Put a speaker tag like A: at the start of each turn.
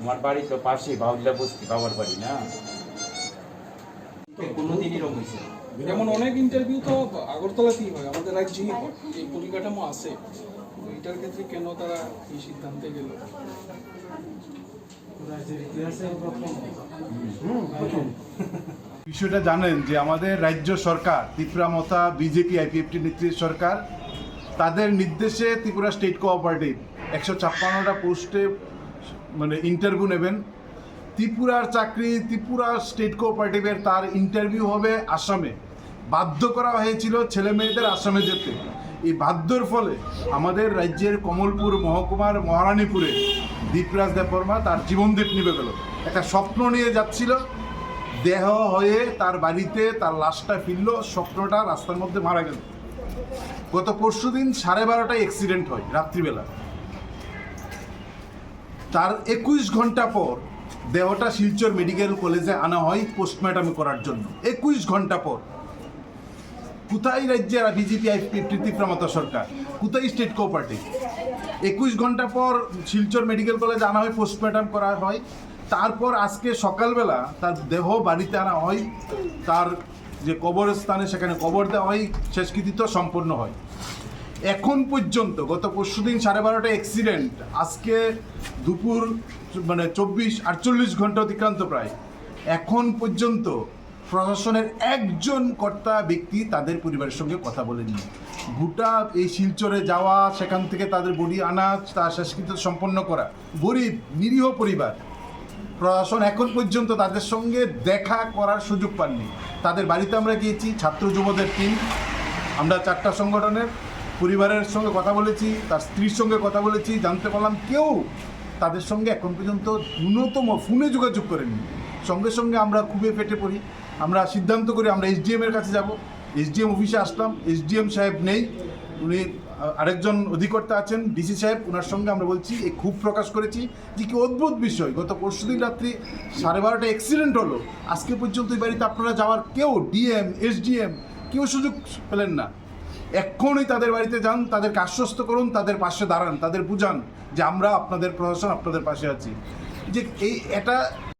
A: আমার বাড়ি তো পাশে বাউল্লা বস্তি বাবার বাড়ি না? কোনোদিন এরকম হয়েছে না।
B: অনেক ইন্টারভিউ তো আগরতলাতেই হয় আমাদের রাজ্যেই হয় এই পরিকাঠামো আছে এটার ক্ষেত্রে কেন তারা এই সিদ্ধান্তে গেল?
C: বিষয়টা জানেন যে আমাদের রাজ্য সরকার ত্রিপুরা মতা বিজেপি আইপিএফটি নেতৃত্বের সরকার তাদের নির্দেশে ত্রিপুরা স্টেট কোঅপারেটিভ একশো ছাপ্পান্নটা পোস্টে মানে ইন্টারভিউ নেবেন। ত্রিপুরার চাকরি, ত্রিপুরা স্টেট কোঅপারেটিভের তার ইন্টারভিউ হবে আসামে। বাধ্য করা হয়েছিল ছেলে মেয়েদের আসামে যেতে। এই বাধ্যর ফলে আমাদের রাজ্যের কমলপুর মহকুমার মহারানীপুরে দীপরাজ দেববর্মা তার জীবনদীপ নিবে গেল। একটা স্বপ্ন নিয়ে যাচ্ছিল। দেহ হয়ে তার বাড়িতে তার লাশটা ফিরল, স্বপ্নটা রাস্তার মধ্যে মারা গেল। গত পরশু দিন সাড়ে বারোটায় অ্যাক্সিডেন্ট হয়, রাত্রিবেলা। তার একুশ ঘণ্টা পর দেহটা শিলচর মেডিকেল কলেজে আনা হয় পোস্টমর্টম করার জন্য। একুশ ঘণ্টা পর। কোথায় রাজ্যের বিজেপি তীব্রমতা সরকার? কোথায় স্টেট কোঅপারেটিভ একুশ ঘণ্টা পর শিলচর মেডিকেল কলেজে আনা হয় পোস্টমর্টম করা হয়। তারপর আজকে সকালবেলা তার দেহ বাড়িতে আনা হয়। তার যে কবরস্থানে সেখানে কবর দেওয়া হয়। শেষকৃতিত্ব সম্পন্ন হয়। এখন পর্যন্ত, গত পরশু দিন সাড়ে বারোটা অ্যাক্সিডেন্ট আজকে দুপুর মানে চব্বিশ আটচল্লিশ ঘণ্টা অতিক্রান্ত প্রায়। এখন পর্যন্ত প্রশাসনের একজন কর্তা ব্যক্তি তাদের পরিবারের সঙ্গে কথা বলেনি গোটা এই শিলচরে যাওয়া, সেখান থেকে তাদের বডি আনা তার শেষকৃত্য সম্পন্ন করা, গরিব, নিরীহ পরিবার। প্রশাসন এখন পর্যন্ত তাদের সঙ্গে দেখা করার সুযোগ পাননি। তাদের বাড়িতে আমরা গিয়েছি, ছাত্র যুবদের টিম আমরা চারটা সংগঠনের। পরিবারের সঙ্গে কথা বলেছি, তার স্ত্রীর সঙ্গে কথা বলেছি, জানতে পারলাম কেউ তাদের সঙ্গে এখন পর্যন্ত ন্যূনতম ফোনে যোগাযোগ করেনি। সঙ্গে সঙ্গে আমরা খুবই ফেটে পড়ি। আমরা সিদ্ধান্ত করি আমরা এসডিএম এর কাছে যাব। এসডিএম অফিসে আসলাম, এসডিএম সাহেব নেই। উনি আরেকজন অধিকর্তা আছেন, ডিসি সাহেব ওনার সঙ্গে আমরা বলছি, এই খুব প্রকাশ করেছি যে কি অদ্ভুত বিষয়। গত পরশুদিন রাত্রি সাড়ে বারোটা অ্যাক্সিডেন্ট হলো। আজকে পর্যন্ত এই বাড়িতে আপনারা যাওয়ার কেউ, ডিএম, এসডিএম, কেউ সুযোগ পেলেন না। এক্ষুনি তাদের বাড়িতে যান তাদেরকে আশ্বস্ত করুন, তাদের পাশে দাঁড়ান, তাদের বুঝান যে আমরা আপনাদের প্রশাসন, আপনাদের পাশে আছি। যে এই, এটা